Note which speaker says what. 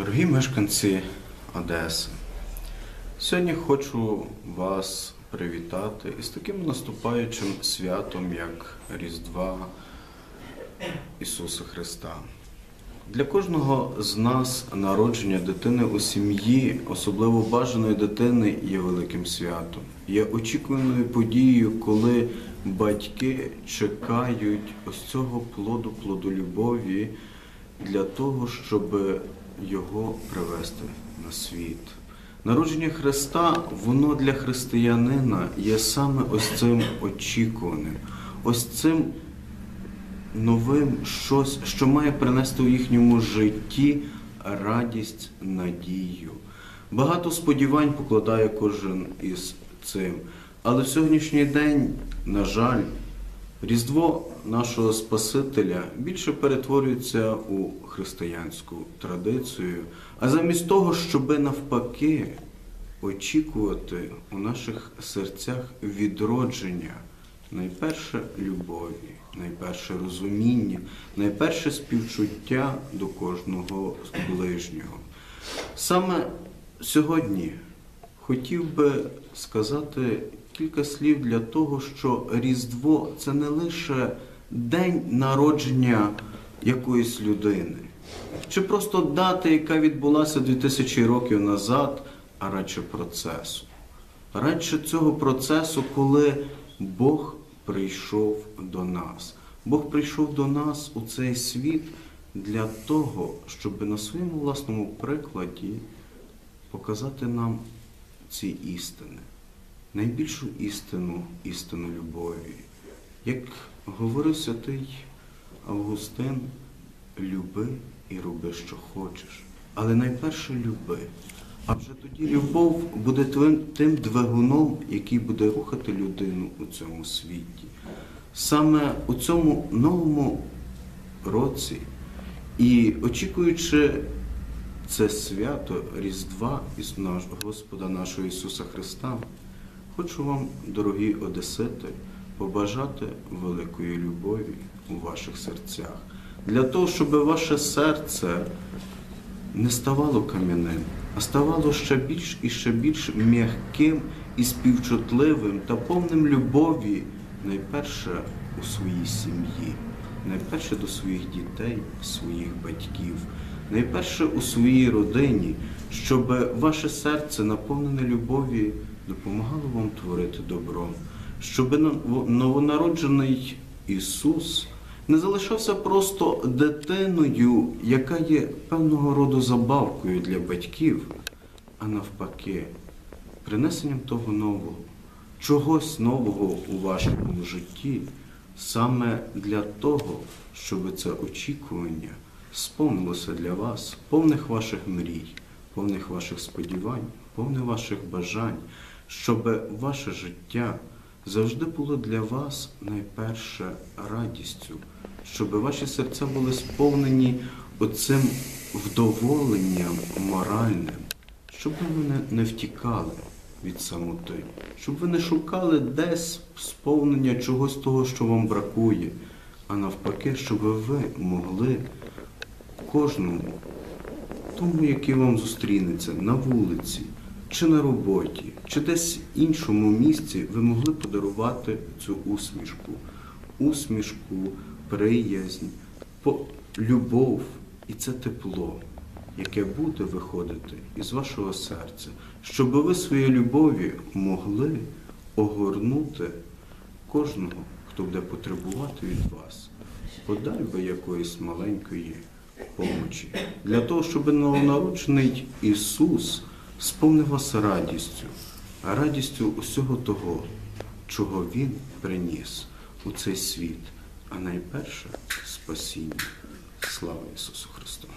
Speaker 1: Дорогі мешканці Одеси, сьогодні хочу вас привітати із таким наступаючим святом, як Різдва Ісуса Христа. Для кожного з нас народження дитини у сім'ї, особливо бажаної дитини, є великим святом, є очікуваною подією, коли батьки чекають ось цього плоду, плоду любові для того, щоб його привести на світ. Народження Христа, воно для християнина є саме ось цим очікуваним, ось цим новим щось, що має принести у їхньому житті радість, надію. Багато сподівань покладає кожен із цим. Але в сьогоднішній день, на жаль, Різдво нашого Спасителя більше перетворюється у християнську традицію, а замість того, щоби навпаки очікувати у наших серцях відродження, найперше любові, найперше розуміння, найперше співчуття до кожного ближнього. Саме сьогодні хотів би сказати кілька слів для того, що Різдво це не лише день народження якоїсь людини, чи просто дата, яка відбулася 2000 років назад, а радше процесу. Радше цього процесу, коли Бог прийшов до нас. Бог прийшов до нас у цей світ для того, щоб на своєму власному прикладі показати нам ці істини, найбільшу істину, істину любові. Як говорив святий Августин, люби і роби, що хочеш. Але найперше люби. А вже тоді любов буде тим, двигуном, який буде рухати людину у цьому світі. Саме у цьому новому році і очікуючи це свято Різдва із наш, Господа нашого Ісуса Христа, хочу вам, дорогі Одесити, побажати великої любові у ваших серцях, для того, щоб ваше серце не ставало кам'яним, а ставало ще більш і ще більш м'яким і співчутливим та повним любові, найперше у своїй сім'ї, найперше до своїх дітей, своїх батьків, найперше у своїй родині, щоб ваше серце, наповнене любові, допомагало вам творити добро, щоб новонароджений Ісус не залишався просто дитиною, яка є певного роду забавкою для батьків, а навпаки, принесенням того нового, чогось нового у вашому житті, саме для того, щоб це очікування сповнилося для вас, повних ваших мрій, повних ваших сподівань, повних ваших бажань, щоб ваше життя завжди було для вас найперше радістю, щоб ваші серця були сповнені оцим вдоволенням моральним, щоб ви не, втікали від самоти, щоб ви не шукали десь сповнення чогось того, що вам бракує, а навпаки, щоб ви могли кожному, тому, який вам зустрінеться на вулиці, чи на роботі, чи десь іншому місці, ви могли подарувати цю усмішку, усмішку, приязнь, любов і це тепло, яке буде виходити із вашого серця, щоб ви своєю любов'ю могли огорнути кожного, хто буде потребувати від вас. Подай би якоїсь маленької помочі, для того, щоб новонароджений Ісус сповнив вас радістю, радістю усього того, чого Він приніс у цей світ, а найперше спасіння. Слава Ісусу Христу!